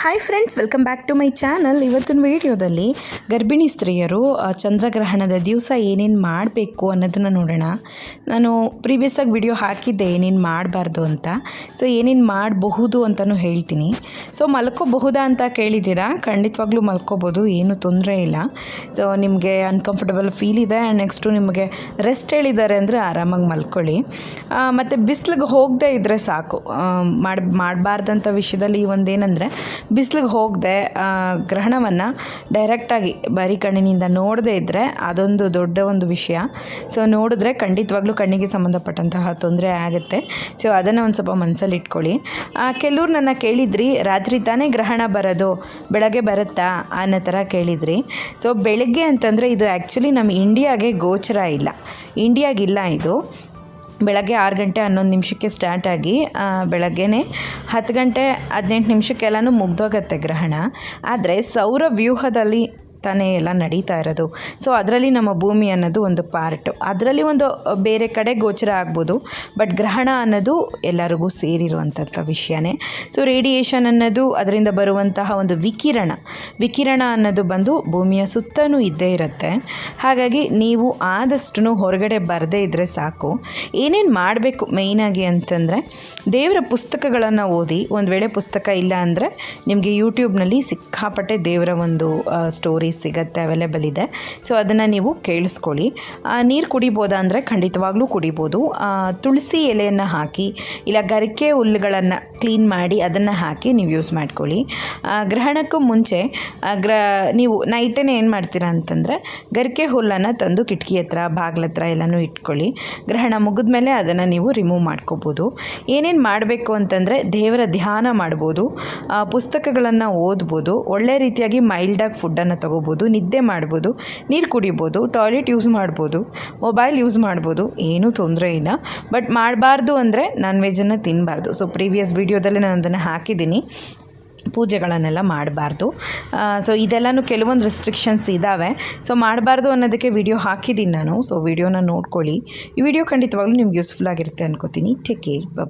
Hi friends welcome back to my channel ಇವತ್ತಿನ ವಿಡಿಯೋದಲ್ಲಿ ಗರ್ಭಿಣಿ ಸ್ತ್ರೀಯರು ಚಂದ್ರಗ್ರಹಣದ ದಿವಸ ಏನೇನು ಮಾಡಬೇಕು ಅನ್ನೋದನ್ನು ನೋಡೋಣ. ನಾನು ಪ್ರೀವಿಯಸ್ ಆಗಿ ವಿಡಿಯೋ ಹಾಕಿದ್ದೆ ಏನೇನು ಮಾಡಬಾರ್ದು ಅಂತ. ಸೊ ಏನೇನು ಮಾಡಬಹುದು ಅಂತಲೂ ಹೇಳ್ತೀನಿ. ಸೊ ಮಲ್ಕೋಬಹುದಾ ಅಂತ ಕೇಳಿದ್ದೀರಾ? ಖಂಡಿತವಾಗ್ಲೂ ಮಲ್ಕೋಬೋದು ಏನೂ ತೊಂದರೆ ಇಲ್ಲ. ಸೊ ನಿಮಗೆ ಅನ್ಕಂಫರ್ಟಬಲ್ ಫೀಲ್ ಇದೆ. ಆ್ಯಂಡ್ ನೆಕ್ಸ್ಟು ನಿಮಗೆ ರೆಸ್ಟ್ ಹೇಳಿದ್ದಾರೆ ಅಂದರೆ ಆರಾಮಾಗಿ ಮಲ್ಕೊಳ್ಳಿ. ಮತ್ತು ಬಿಸಿಲಿಗೆ ಹೋಗದೆ ಇದ್ದರೆ ಸಾಕು. ಮಾಡಿ ಮಾಡಬಾರ್ದಂಥ ವಿಷಯದಲ್ಲಿ ಒಂದೇನೆಂದರೆ ಬಿಸಿಲಿಗೆ ಹೋಗದೆ ಗ್ರಹಣವನ್ನು ಡೈರೆಕ್ಟಾಗಿ ಬರೀ ಕಣ್ಣಿನಿಂದ ನೋಡದೇ ಇದ್ದರೆ ಅದೊಂದು ದೊಡ್ಡ ಒಂದು ವಿಷಯ. ಸೊ ನೋಡಿದ್ರೆ ಖಂಡಿತವಾಗ್ಲೂ ಕಣ್ಣಿಗೆ ಸಂಬಂಧಪಟ್ಟಂತಹ ತೊಂದರೆ ಆಗುತ್ತೆ. ಸೊ ಅದನ್ನು ಒಂದು ಸ್ವಲ್ಪ ಮನಸ್ಸಲ್ಲಿ ಇಟ್ಕೊಳ್ಳಿ. ಕೆಲವ್ರು ನನ್ನ ಕೇಳಿದ್ರಿ, ರಾತ್ರಿ ತಾನೇ ಗ್ರಹಣ ಬರೋದು, ಬೆಳಗ್ಗೆ ಬರುತ್ತಾ? ಅನ್ನೋ ಥರ ಕೇಳಿದ್ರಿ. ಸೊ ಬೆಳಗ್ಗೆ ಅಂತಂದರೆ ಇದು ಆ್ಯಕ್ಚುಲಿ ನಮ್ಮ ಇಂಡಿಯಾಗೆ ಗೋಚರ ಇಲ್ಲ. ಇಂಡಿಯಾಗಿಲ್ಲ ಇದು. ಬೆಳಗ್ಗೆ ಆರು ಗಂಟೆ ಹನ್ನೊಂದು ನಿಮಿಷಕ್ಕೆ ಸ್ಟಾರ್ಟ್ ಆಗಿ ಬೆಳಗ್ಗೆನೇ ಹತ್ತು ಗಂಟೆ ಹದಿನೆಂಟು ನಿಮಿಷಕ್ಕೆಲ್ಲನೂ ಮುಗ್ದೋಗತ್ತೆ ಗ್ರಹಣ. ಆದರೆ ಸೌರ ವ್ಯೂಹದಲ್ಲಿ ತಾನೇ ಎಲ್ಲ ನಡೀತಾ ಇರೋದು. ಸೊ ಅದರಲ್ಲಿ ನಮ್ಮ ಭೂಮಿ ಅನ್ನೋದು ಒಂದು ಪಾರ್ಟು ಅದರಲ್ಲಿ ಒಂದು ಬೇರೆ ಕಡೆ ಗೋಚರ ಆಗ್ಬೋದು. ಬಟ್ ಗ್ರಹಣ ಅನ್ನೋದು ಎಲ್ಲರಿಗೂ ಸೇರಿರುವಂಥ ವಿಷಯನೇ. ಸೊ ರೇಡಿಯೇಷನ್ ಅನ್ನೋದು ಅದರಿಂದ ಬರುವಂತಹ ಒಂದು ವಿಕಿರಣ. ವಿಕಿರಣ ಅನ್ನೋದು ಬಂದು ಭೂಮಿಯ ಸುತ್ತಲೂ ಇದ್ದೇ ಇರುತ್ತೆ. ಹಾಗಾಗಿ ನೀವು ಆದಷ್ಟು ಹೊರಗಡೆ ಬರದೇ ಇದ್ದರೆ ಸಾಕು. ಏನೇನು ಮಾಡಬೇಕು ಮೇಯ್ನಾಗಿ ಅಂತಂದರೆ, ದೇವರ ಪುಸ್ತಕಗಳನ್ನು ಓದಿ, ಒಂದು ವೇಳೆ ಪುಸ್ತಕ ಇಲ್ಲ ಅಂದರೆ ನಿಮಗೆ ಯೂಟ್ಯೂಬ್ನಲ್ಲಿ ಸಿಕ್ಕಾಪಟ್ಟೆ ದೇವರ ಒಂದು ಸ್ಟೋರೀಸ್ ಸಿಗುತ್ತೆ ಅವೈಲೇಬಲ್ ಇದೆ. ಸೊ ಅದನ್ನು ನೀವು ಕೇಳಿಸ್ಕೊಳ್ಳಿ. ನೀರು ಕುಡಿಬೋದಾ ಅಂದರೆ ಖಂಡಿತವಾಗ್ಲೂ ಕುಡಿಬೋದು. ತುಳಸಿ ಎಲೆಯನ್ನು ಹಾಕಿ, ಇಲ್ಲ ಗರಿಕೆ ಹುಲ್ಲುಗಳನ್ನು ಕ್ಲೀನ್ ಮಾಡಿ ಅದನ್ನು ಹಾಕಿ ನೀವು ಯೂಸ್ ಮಾಡ್ಕೊಳ್ಳಿ. ಗ್ರಹಣಕ್ಕೂ ಮುಂಚೆ ಗ್ರ, ನೀವು ನೈಟೇ ಏನು ಮಾಡ್ತೀರಾ ಅಂತಂದರೆ ಗರಿಕೆ ಹುಲ್ಲನ್ನು ತಂದು ಕಿಟಕಿ ಹತ್ರ, ಬಾಗ್ಲ ಹತ್ರ ಎಲ್ಲನೂ ಇಟ್ಕೊಳ್ಳಿ. ಗ್ರಹಣ ಮುಗಿದ ಮೇಲೆ ಅದನ್ನು ನೀವು ರಿಮೂವ್ ಮಾಡ್ಕೋಬೋದು. ಏನೇನು ಮಾಡಬೇಕು ಅಂತಂದರೆ ದೇವರ ಧ್ಯಾನ ಮಾಡ್ಬೋದು. ಪುಸ್ತಕಗಳನ್ನು ಓದ್ಬೋದು. ಒಳ್ಳೆ ರೀತಿಯಾಗಿ ಮೈಲ್ಡಾಗಿ ಫುಡ್ಡನ್ನು ತೊಗೋಬೋದು. ನಿದ್ದೆ ಮಾಡ್ಬೋದು. ನೀರು ಕುಡಿಬೋದು. ಟಾಯ್ಲೆಟ್ ಯೂಸ್ ಮಾಡ್ಬೋದು. ಮೊಬೈಲ್ ಯೂಸ್ ಮಾಡ್ಬೋದು. ಏನೂ ತೊಂದರೆ ಇಲ್ಲ. ಬಟ್ ಮಾಡಬಾರ್ದು ಅಂದರೆ ನಾನ್ ವೆಜ್ಜನ್ನು ತಿನ್ನಬಾರ್ದು ಸೊ ಪ್ರೀವಿಯಸ್ ವೀಡಿಯೋದಲ್ಲಿ ನಾನು ಅದನ್ನು ಹಾಕಿದ್ದೀನಿ. ಪೂಜೆಗಳನ್ನೆಲ್ಲ ಮಾಡಬಾರ್ದು. ಸೊ ಇದೆಲ್ಲನೂ ಕೆಲವೊಂದು ರೆಸ್ಟ್ರಿಕ್ಷನ್ಸ್ ಇದ್ದಾವೆ ಸೊ ಮಾಡಬಾರ್ದು ಅನ್ನೋದಕ್ಕೆ ವಿಡಿಯೋ ಹಾಕಿದ್ದೀನಿ ನಾನು. ಸೊ ವಿಡಿಯೋನ ನೋಡ್ಕೊಳ್ಳಿ. ಈ ವಿಡಿಯೋ ಖಂಡಿತವಾಗ್ಲೂ ನಿಮ್ಗೆ ಯೂಸ್ಫುಲ್ ಆಗಿರುತ್ತೆ ಅನ್ಕೋತೀನಿ. Take care bye